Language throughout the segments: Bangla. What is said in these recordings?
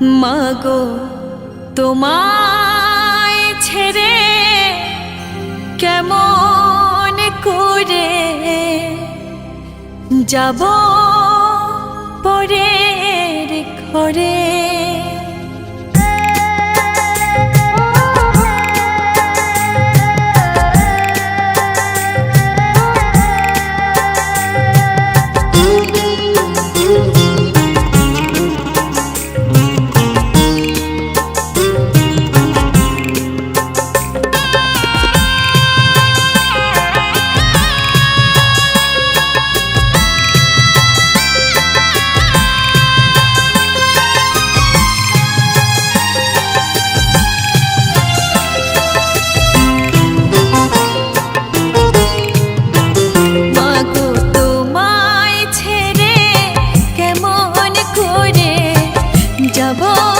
মাগো তোমায় ছেড়ে কেমন করে যাব পরের ঘরে? যাব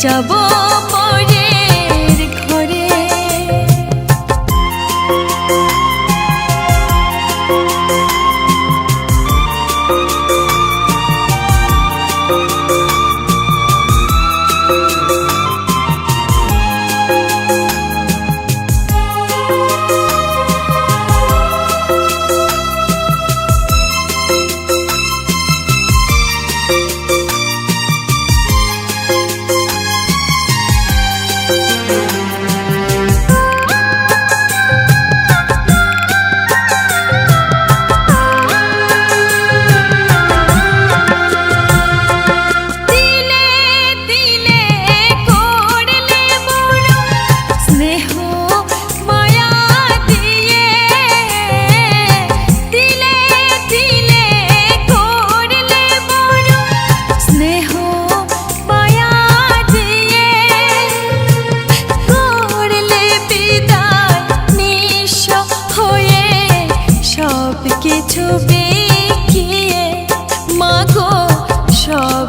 脚步。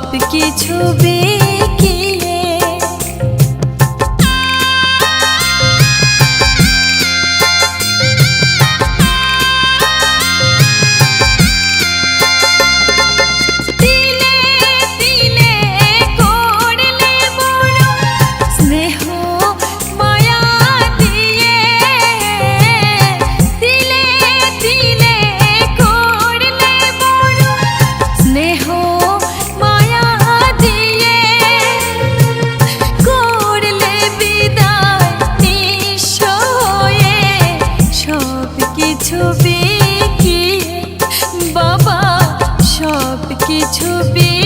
সব কিছু বে subir.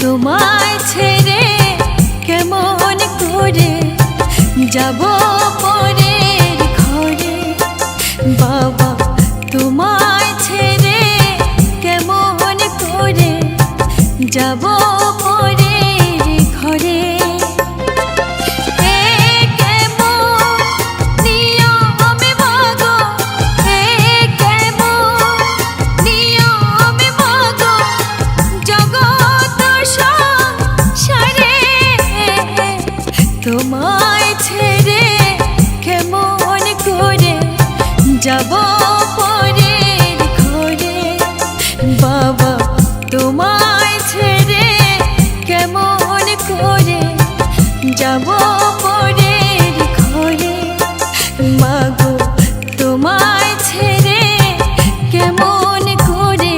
তোমায় ছেড়ে কেমন করে যাব পরের ঘরে? বাবা তোমায় ছেড়ে কেমন করে যাব যাব পরের ঘরে। বাবা, তোমায় ছেড়ে কেমন করে যাব পরের ঘরে? মাগো, তোমায় ছেড়ে কেমন করে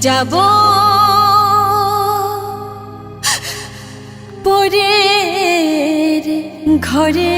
যাব? পরের ঘরে।